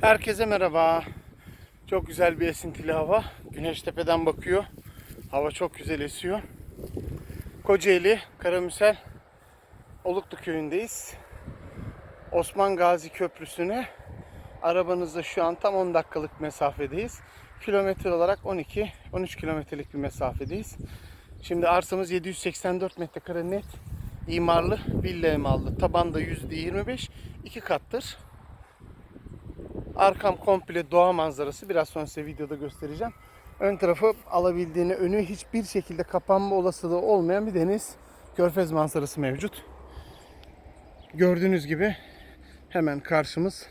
Herkese merhaba. Çok güzel bir esintili hava. Güneş tepeden bakıyor. Hava çok güzel esiyor. Kocaeli, Karamüsel, Oluklu köyündeyiz. Osman Gazi Köprüsü'ne arabanızda şu an tam 10 dakikalık mesafedeyiz. Kilometre olarak 12-13 kilometrelik bir mesafedeyiz. Şimdi arsamız 784 metrekare net imarlı villa emallı. Tabanda %25, iki kattır. Arkam komple doğa manzarası. Biraz sonra size videoda göstereceğim. Ön tarafı alabildiğini, önü hiçbir şekilde kapanma olasılığı olmayan bir deniz. Körfez manzarası mevcut. Gördüğünüz gibi hemen karşımız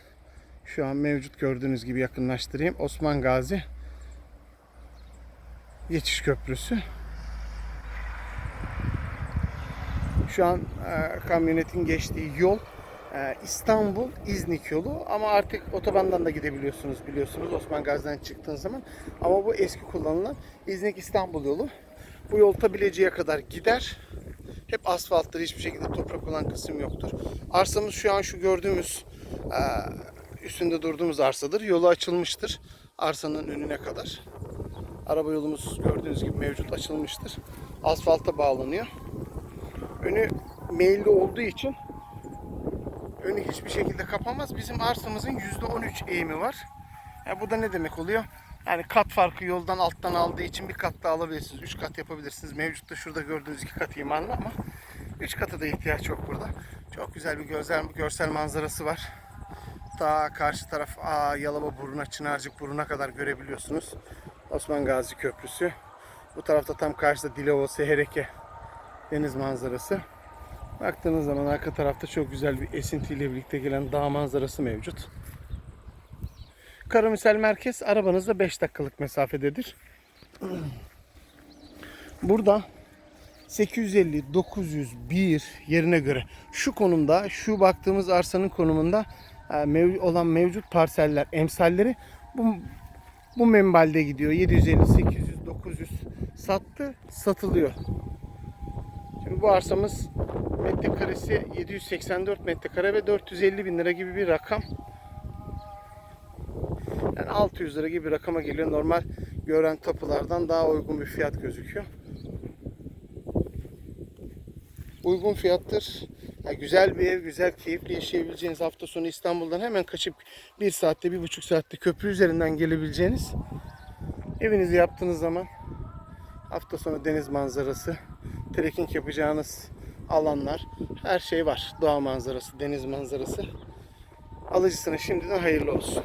şu an mevcut gördüğünüz gibi yakınlaştırayım. Osman Gazi Geçiş Köprüsü. Şu an e, kamyonetin geçtiği yol İstanbul İznik yolu ama artık otobandan da gidebiliyorsunuz biliyorsunuz Osman Gazi'den çıktığın zaman. Ama bu eski kullanılan İznik İstanbul yolu. Bu yol ta kadar gider. Hep asfalttır. Hiçbir şekilde toprak olan kısım yoktur. Arsamız şu an şu gördüğümüz e, üstünde durduğumuz arsadır. Yolu açılmıştır. Arsanın önüne kadar. Araba yolumuz gördüğünüz gibi mevcut açılmıştır. Asfalta bağlanıyor. Önü meyilli olduğu için önü hiçbir şekilde kapamaz. Bizim arsamızın %13 eğimi var. Ya bu da ne demek oluyor? Yani kat farkı yoldan alttan aldığı için bir kat daha alabilirsiniz. 3 kat yapabilirsiniz. Mevcutta şurada gördüğünüz iki kat imarlı ama 3 katı da ihtiyaç yok burada. Çok güzel bir görsel, görsel manzarası var. Ta karşı taraf aa, Yalova Burnu'na, Çınarcık Burnu'na kadar görebiliyorsunuz. Osman Gazi Köprüsü. Bu tarafta tam karşıda Dilova, Sehereke deniz manzarası. Baktığınız zaman arka tarafta çok güzel bir esintiyle birlikte gelen dağ manzarası mevcut. Karamüsel merkez arabanızda 5 dakikalık mesafededir. Burada 850 901 yerine göre şu konumda şu baktığımız arsanın konumunda e, olan mevcut parseller emsalleri bu bu menbalde gidiyor. 750 800 900 sattı satılıyor. Şimdi bu arsamız metrekaresi 784 metrekare ve 450 bin lira gibi bir rakam. Yani 600 lira gibi bir rakama geliyor. Normal gören tapulardan daha uygun bir fiyat gözüküyor. Uygun fiyattır. Ya güzel bir ev, güzel, keyifli yaşayabileceğiniz hafta sonu İstanbul'dan hemen kaçıp bir saatte, bir buçuk saatte köprü üzerinden gelebileceğiniz evinizi yaptığınız zaman hafta sonu deniz manzarası, trekking yapacağınız alanlar, her şey var. Doğa manzarası, deniz manzarası. Alıcısına şimdiden hayırlı olsun.